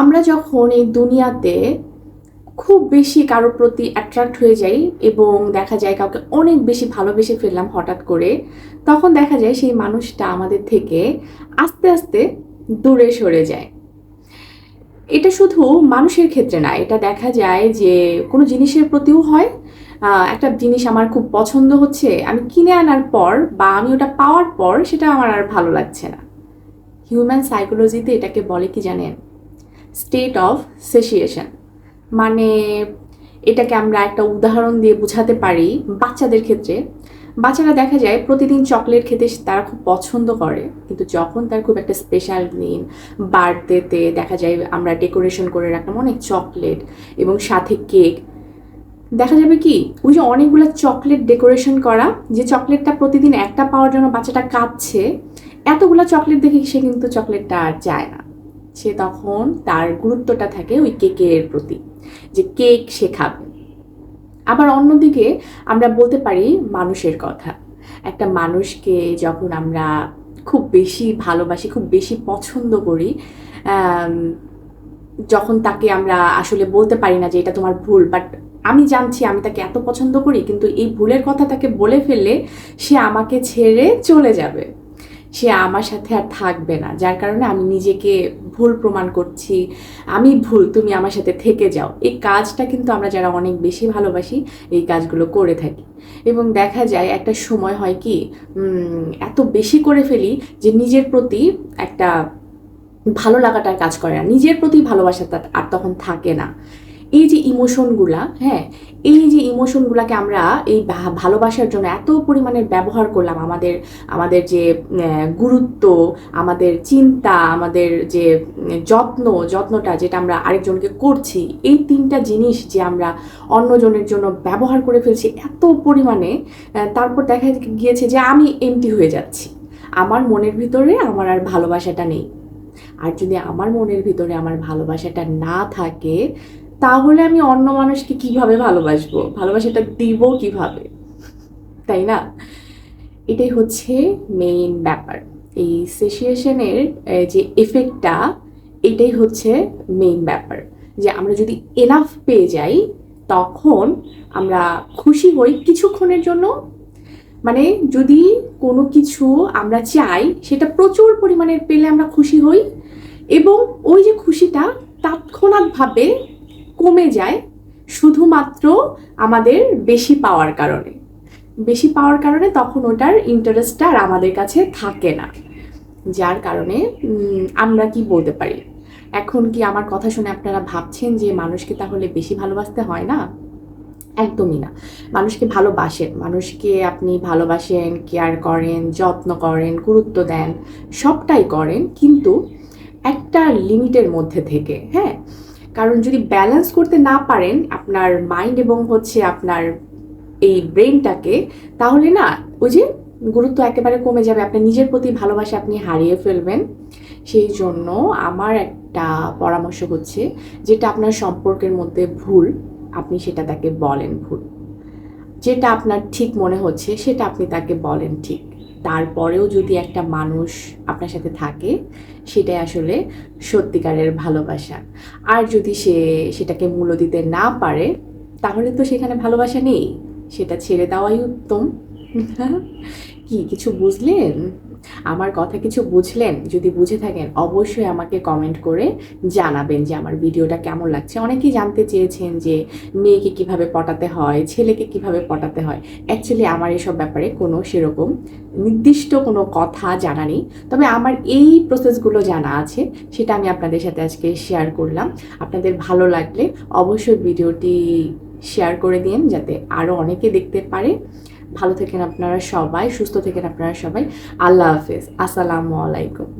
আমরা যখন এই দুনিয়াতে খুব বেশি কারোর প্রতি অ্যাট্রাক্ট হয়ে যাই এবং দেখা যায় কাউকে অনেক বেশি ভালোবেসে ফেললাম হঠাৎ করে, তখন দেখা যায় সেই মানুষটা আমাদের থেকে আস্তে আস্তে দূরে সরে যায়। এটা শুধু মানুষের ক্ষেত্রে না, এটা দেখা যায় যে কোনো জিনিসের প্রতিও হয়। একটা জিনিস আমার খুব পছন্দ হচ্ছে, আমি কিনে আনার পর বা আমি ওটা পাওয়ার পর সেটা আমার আর ভালো লাগছে না। হিউম্যান সাইকোলজিতে এটাকে বলে কি জানেন? স্টেট অফ সেসিয়েশন মানে এটাকে আমরা একটা উদাহরণ দিয়ে বোঝাতে পারি বাচ্চাদের ক্ষেত্রে। বাচ্চারা দেখা যায় প্রতিদিন চকলেট খেতে তারা খুব পছন্দ করে, কিন্তু যখন তার খুব একটা স্পেশাল দিন বার্থডেতে দেখা যায় আমরা ডেকোরেশন করে রাখলাম অনেক চকলেট এবং সাথে কেক দেখা যাবে কি, ওই যে অনেকগুলো চকলেট ডেকোরেশন করা, যে চকলেটটা প্রতিদিন একটা পাওয়ার জন্য বাচ্চাটা কাঁদছে, এতগুলো চকলেট দেখে সে কিন্তু চকলেটটা আর যায় না। সে তখন তার গুরুত্বটা থাকে ওই কেকের প্রতি, যে কেক সে খাবে। আবার অন্যদিকে আমরা বলতে পারি মানুষের কথা। একটা মানুষকে যখন আমরা খুব বেশি ভালোবাসি, খুব বেশি পছন্দ করি যখন তাকে আমরা আসলে বলতে পারি না যে এটা তোমার ভুল বাট আমি জানছি আমি তাকে এত পছন্দ করি, কিন্তু এই ভুলের কথা তাকে বলে ফেললে সে আমাকে ছেড়ে চলে যাবে। সে আমার সাথে আর থাকবে না। যার কারণে আমি নিজেকে ভুল প্রমাণ করছি, আমি ভুল, তুমি আমার সাথে থেকে যাও। এই কাজটা কিন্তু আমরা যারা অনেক বেশি ভালোবাসি, এই কাজগুলো করে থাকি। এবং দেখা যায় একটা সময় হয় কি এত বেশি করে ফেলি যে নিজের প্রতি একটা ভালো লাগাটার কাজ করে না। নিজের প্রতি ভালোবাসাটা আর তখন থাকে না। এই যে ইমোশনগুলা হ্যাঁ এই যে ইমোশনগুলাকে আমরা এই ভালোবাসার জন্য এত পরিমাণে ব্যবহার করলাম আমাদের আমাদের যে গুরুত্ব, আমাদের চিন্তা, আমাদের যে যত্ন, যত্নটা যেটা আমরা আরেকজনকে করছি, এই তিনটা জিনিস যে আমরা অন্যজনের জন্য ব্যবহার করে ফেলছি এত পরিমাণে তারপর দেখা গিয়েছে যে আমি এমটি হয়ে যাচ্ছি। আমার মনের ভিতরে আমার আর ভালোবাসাটা নেই। আর যদি আমার মনের ভিতরে আমার ভালোবাসাটা না থাকে তাহলে আমি অন্য মানুষকে কীভাবে ভালোবাসবো? ভালোবাসাটা দিব কীভাবে? তাই না? এটাই হচ্ছে মেইন ব্যাপার। এই সেসিয়েশনের যে এফেক্টটা এটাই হচ্ছে মেইন ব্যাপার। যে আমরা যদি এনাফ পেয়ে যাই, তখন আমরা খুশি হই কিছুক্ষণের জন্য। মানে যদি কোনো কিছু আমরা চাই, সেটা প্রচুর পরিমাণে পেলে আমরা খুশি হই এবং ওই যে খুশিটা তাৎক্ষণাৎভাবে কমে যায় শুধুমাত্র আমাদের বেশি পাওয়ার কারণে। বেশি পাওয়ার কারণে তখন ওটার ইন্টারেস্টটা আর আমাদের কাছে থাকে না। যার কারণে আমরা কি বলতে পারি? এখন কি আমার কথা শুনে আপনারা ভাবছেন যে মানুষকে তাহলে বেশি ভালোবাসতে হয় না? একদমই না। মানুষকে ভালোবাসেন। মানুষকে আপনি ভালোবাসেন কেয়ার করেন, যত্ন করেন, গুরুত্ব দেন, সবটাই করেন। কিন্তু একটা লিমিটের মধ্যে থেকে হ্যাঁ? কারণ যদি ব্যালেন্স করতে না পারেন আপনার মাইন্ড এবং হচ্ছে আপনার এই ব্রেনটাকে তাহলে না ওই যে গুরুত্ব একেবারে কমে যাবে। আপনার নিজের প্রতি ভালোবাসা আপনি হারিয়ে ফেলবেন। সেই জন্য আমার একটা পরামর্শ হচ্ছে যেটা আপনার সম্পর্কের মধ্যে ভুল, আপনি সেটা তাকে বলেন ভুল। যেটা আপনার ঠিক মনে হচ্ছে সেটা আপনি তাকে বলেন ঠিক। তারপরেও যদি একটা মানুষ আপনার সাথে থাকে, সেটাই আসলে সত্যিকারের ভালোবাসা। আর যদি সে সেটাকে মূল্য দিতে না পারে, তাহলে তো সেখানে ভালোবাসা নেই। সেটা ছেড়ে দেওয়াই উত্তম। কি, কিছু বুঝলেন? আমার কথা কিছু বুঝলেন? যদি বুঝে থাকেন, অবশ্যই আমাকে কমেন্ট করে জানাবেন যে আমার ভিডিওটা কেমন লাগছে। অনেকেই জানতে চেয়েছেন যে মেয়েকে কীভাবে পটাতে হয়, ছেলেকে কীভাবে পটাতে হয়। অ্যাকচুয়ালি আমার এসব ব্যাপারে কোনো সেরকম নির্দিষ্ট কোনো কথা জানা নেই। তবে আমার এই প্রসেসগুলো জানা আছে, সেটা আমি আপনাদের সাথে আজকে শেয়ার করলাম। আপনাদের ভালো লাগলে অবশ্যই ভিডিওটি শেয়ার করে দিন, যাতে আরও অনেকে দেখতে পারে। ভালো থাকেন আপনারা সবাই সুস্থ থাকেন আপনারা সবাই। আল্লাহ হাফেজ। আসসালামু আলাইকুম।